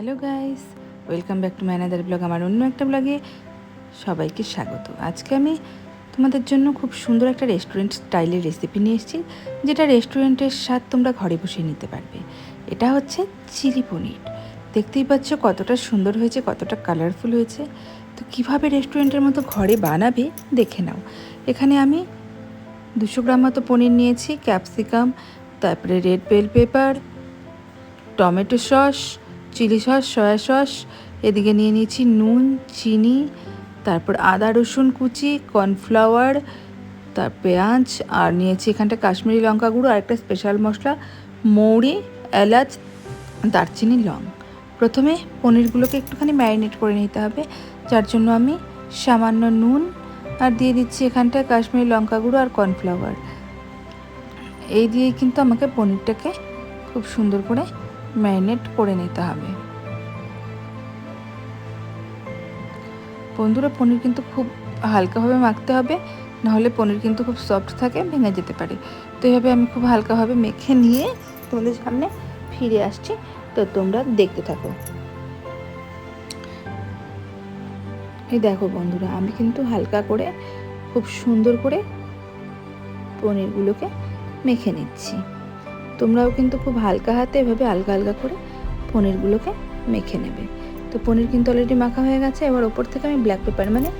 Hello guys welcome back to ম্যানাদার blog আমার অন্য একটা ব্লগে সবাইকে স্বাগত। আজকে আমি তোমাদের জন্য খুব সুন্দর একটা রেস্টুরেন্ট স্টাইলের রেসিপি নিয়ে এসেছি, যেটা রেস্টুরেন্টের স্বাদ তোমরা ঘরে বসে নিতে পারবে। এটা হচ্ছে চিলি পনির। দেখতেই পাচ্ছ কতটা সুন্দর হয়েছে, কতটা কালারফুল হয়েছে। তো কীভাবে রেস্টুরেন্টের মতো ঘরে বানাবে, দেখে নাও। এখানে আমি দুশো গ্রাম মতো পনির নিয়েছি ক্যাপসিকাম তারপরে red bell pepper tomato sauce chilli sauce, soya sauce, এদিকে নিয়ে নিয়েছি নুন, চিনি, তারপর আদা, রসুন কুচি, কর্নফ্লাওয়ার, তার পেঁয়াজ, আর নিয়েছি এখানটা কাশ্মীরি লঙ্কা গুঁড়ো, আর একটা স্পেশাল মশলা, মৌরি, এলাচ, দারচিনি, লং। প্রথমে পনিরগুলোকে একটুখানি ম্যারিনেট করে নিতে হবে, যার জন্য আমি সামান্য নুন, আর দিয়ে দিচ্ছি এখানটায় কাশ্মীরি লঙ্কা গুঁড়ো আর কর্নফ্লাওয়ার। এই দিয়ে কিন্তু আমাকে পনিরটাকে খুব সুন্দর করে ম্যারিনেট করে নিতে হবে। বন্ধুরা, পনির কিন্তু খুব হালকাভাবে মাখতে হবে, নাহলে পনির কিন্তু খুব সফট থাকে, ভেঙে যেতে পারে। তো এইভাবে আমি খুব হালকাভাবে মেখে নিয়ে তোমাদের সামনে ফিরে আসছি। তো তোমরা দেখতে থাকো। এই দেখো বন্ধুরা, আমি কিন্তু হালকা করে, খুব সুন্দর করে পনিরগুলোকে মেখে নিচ্ছি। তোমরাও কিন্তু খুব হালকা হাতে এভাবে আলগা আলগা করে পনিরগুলোকে মেখে নেবে। তো পনির কিন্তু অলরেডি মাখা হয়ে গেছে। এবার ওপর থেকে আমি ব্ল্যাক পেপার মানে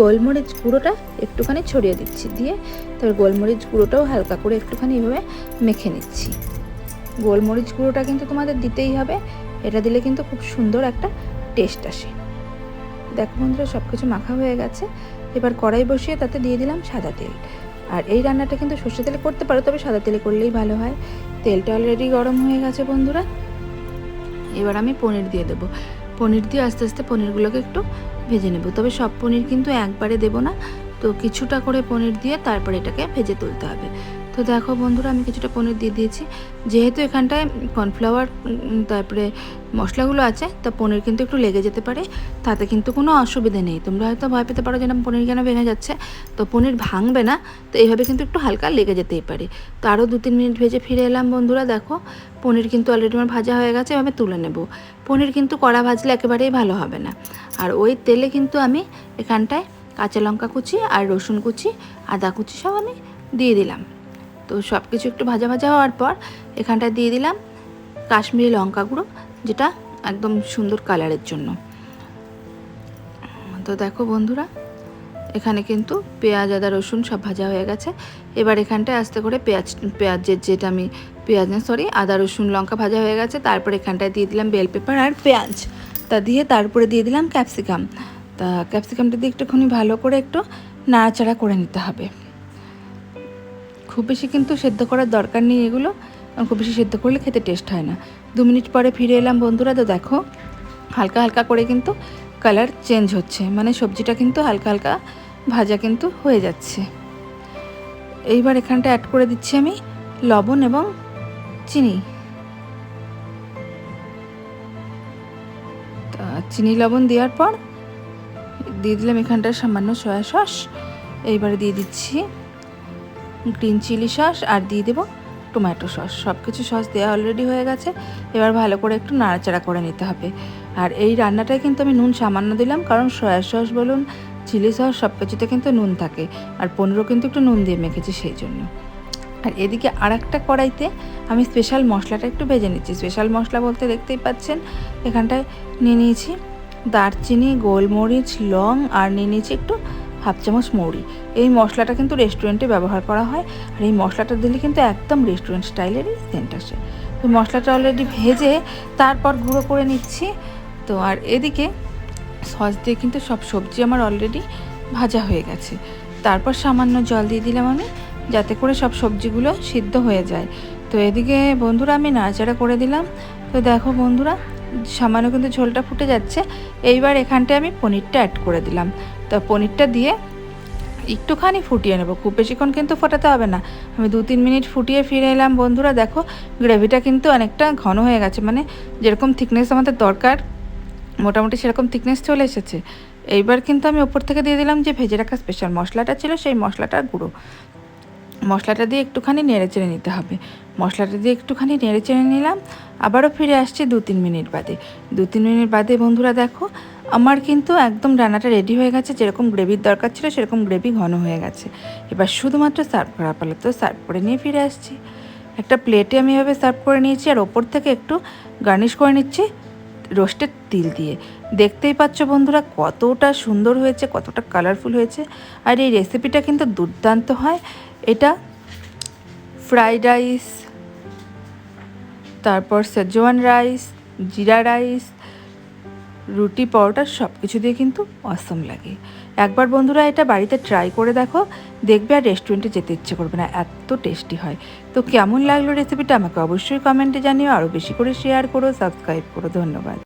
গোলমরিচ গুঁড়োটা একটুখানি ছড়িয়ে দিচ্ছি দিয়ে, তারপর গোলমরিচ গুঁড়োটাও হালকা করে একটুখানি এভাবে মেখে নিচ্ছি। গোলমরিচ গুঁড়োটা কিন্তু তোমাদের দিতেই হবে। এটা দিলে কিন্তু খুব সুন্দর একটা টেস্ট আসে। দেখো বন্ধুরা সব কিছু মাখা হয়ে গেছে। এবার কড়াই বসিয়ে তাতে দিয়ে দিলাম সাদা তেল। আর এই রান্নাটা কিন্তু সর্ষে তেলে করতে পারো, তবে সাদা তেলে করলেই ভালো হয়। তেলটা অলরেডি গরম হয়ে গেছে বন্ধুরা। এবার আমি পনির দিয়ে দেবো। পনির দিয়ে আস্তে আস্তে পনিরগুলোকে একটু ভেজে নেব। তবে সব পনির কিন্তু একবারে দেব না। তো কিছুটা করে পনির দিয়ে তারপরে এটাকে ভেজে তুলতে হবে। তো দেখো বন্ধুরা, আমি কিছুটা পনির দিয়ে দিয়েছি। যেহেতু এখানটায় কর্নফ্লাওয়ার তারপরে মশলাগুলো আছে, তা পনির কিন্তু একটু লেগে যেতে পারে। তাতে কিন্তু কোনো অসুবিধা নেই। তোমরা হয়তো ভয় পেতে পারো যে না পনির কেন ভেঙে যাচ্ছে। তো পনির ভাঙবে না, তো এইভাবে কিন্তু একটু হালকা লেগে যেতেই পারে। তো আরও দু তিন মিনিট ভেজে ফিরে এলাম বন্ধুরা, দেখো। পনির কিন্তু অলরেডি আমার ভাজা হয়ে গেছে, এভাবে তুলে নেব। পনির কিন্তু কড়া ভাজলে একেবারেই ভালো হবে না। আর ওই তেলে কিন্তু আমি এখানটায় কাঁচা লঙ্কা কুচি আর রসুন কুচি, আদা কুচি সব আমি দিয়ে দিলাম। তো সব কিছু একটু ভাজা ভাজা হওয়ার পর এখানটায় দিয়ে দিলাম কাশ্মীরি লঙ্কা গুঁড়ো, যেটা একদম সুন্দর কালারের জন্য। তো দেখো বন্ধুরা, এখানে কিন্তু পেঁয়াজ, আদা, রসুন সব ভাজা হয়ে গেছে। এবার এখানটায় আস্তে করে পেঁয়াজ, পেঁয়াজের যেটা আমি, পেঁয়াজ না সরি আদা, রসুন, লঙ্কা ভাজা হয়ে গেছে। তারপর এখানটায় দিয়ে দিলাম বেল পেপার আর পেঁয়াজ। তা দিয়ে তারপরে দিয়ে দিলাম ক্যাপসিকাম তা ক্যাপসিকামটা দিয়ে একটুখানি ভালো করে একটু নাড়াচাড়া করে নিতে হবে। খুব বেশি কিন্তু সেদ্ধ করার দরকার নেই এগুলো। কারণ খুব বেশি সেদ্ধ করলে খেতে টেস্ট হয় না। দু মিনিট পরে ফিরে এলাম বন্ধুরা, তো দেখো, হালকা হালকা করে কিন্তু কালার চেঞ্জ হচ্ছে। মানে সবজিটা কিন্তু হালকা হালকা ভাজা কিন্তু হয়ে যাচ্ছে। এইবার এখানটা অ্যাড করে দিচ্ছি আমি লবণ এবং চিনি। তা চিনি, লবণ দেওয়ার পর দিয়ে দিলাম এখানটা সামান্য সয়া সস এইবারে দিয়ে দিচ্ছি গ্রিন চিলি সস আর দিয়ে দেবো টমেটো সস। সব কিছু সস দেওয়া অলরেডি হয়ে গেছে। এবার ভালো করে একটু নাড়াচাড়া করে নিতে হবে। আর এই রান্নাটায় কিন্তু আমি নুন সামান্য দিলাম, কারণ সয়া সস বলুন, চিলি সস সব কিছুতে কিন্তু নুন থাকে। আর পনেরো কিন্তু একটু নুন দিয়ে মেখেছি সেই জন্য। আর এদিকে আর একটা কড়াইতে আমি স্পেশাল মশলাটা একটু ভেজে নিচ্ছি। স্পেশাল মশলা বলতে দেখতেই পাচ্ছেন, এখানটায় নিয়ে নিয়েছি দারচিনি, গোলমরিচ, লং, আর নিয়ে নিয়েছি একটু হাফ চামচ মৌরি। এই মশলাটা কিন্তু রেস্টুরেন্টে ব্যবহার করা হয় আর এই মশলাটা দিলে কিন্তু একদম রেস্টুরেন্ট স্টাইলেরই সেন্ট আসে। তো মশলাটা অলরেডি ভেজে তারপর গুঁড়ো করে নিচ্ছি। তো আর এদিকে সস দিয়ে কিন্তু সব সবজি আমার অলরেডি ভাজা হয়ে গেছে। তারপর সামান্য জল দিয়ে দিলাম আমি যাতে করে সব সবজিগুলো সিদ্ধ হয়ে যায়। তো এদিকে বন্ধুরা আমি নাড়াচাড়া করে দিলাম। তো দেখো বন্ধুরা সামান্য কিন্তু ঝোলটা ফুটে যাচ্ছে। এইবার এখানটায় আমি পনিরটা অ্যাড করে দিলাম। তো পনিরটা দিয়ে একটুখানি ফুটিয়ে নেব। খুব বেশিক্ষণ কিন্তু ফোটাতে হবে না। আমি দু তিন মিনিট ফুটিয়ে ফিরে এলাম। বন্ধুরা, দেখো, গ্রেভিটা কিন্তু অনেকটা ঘন হয়ে গেছে। মানে যেরকম থিকনেস আমাদের দরকার, মোটামুটি সেরকম থিকনেস চলে এসেছে। এইবার কিন্তু আমি ওপর থেকে দিয়ে দিলাম যে ভেজে রাখা স্পেশাল মশলাটা ছিল, সেই মশলাটার গুঁড়ো। মশলাটা দিয়ে একটুখানি নেড়ে চেড়ে নিতে হবে। মশলাটা দিয়ে একটুখানি নেড়ে চেড়ে নিলাম, আবারও ফিরে আসছি দু তিন মিনিট বাদে। দু তিন মিনিট বাদে বন্ধুরা দেখো, আমার কিন্তু একদম রান্নাটা রেডি হয়ে গেছে, যেরকম গ্রেভির দরকার ছিল সেরকম গ্রেভি ঘন হয়ে গেছে। এবার শুধুমাত্র সার্ভ করা পালা তো সার্ভ করে নিয়ে ফিরে আসছি। একটা প্লেটে আমি এভাবে সার্ভ করে নিয়েছি আর ওপর থেকে একটু গার্নিশ করে নিচ্ছি। রোস্টেড তিল দিয়ে। দেখতেই পাচ্ছ বন্ধুরা, কতটা সুন্দর হয়েছে, কতটা কালারফুল হয়েছে। আর এই রেসিপিটা কিন্তু দুর্দান্ত হয়। এটা ফ্রাইড রাইস তারপর সেজওয়ান রাইস জিরা রাইস রুটি, পরোটা সব কিছু দিয়ে কিন্তু অসম লাগে। একবার বন্ধুরা এটা বাড়িতে ট্রাই করে দেখো। দেখবে আর রেস্টুরেন্টে যেতে ইচ্ছে করবে না, এত টেস্টি হয়। তো কেমন লাগল রেসিপিটা আমাকে অবশ্যই কমেন্টে জানিও আরও বেশি করে শেয়ার করো সাবস্ক্রাইব করো, ধন্যবাদ।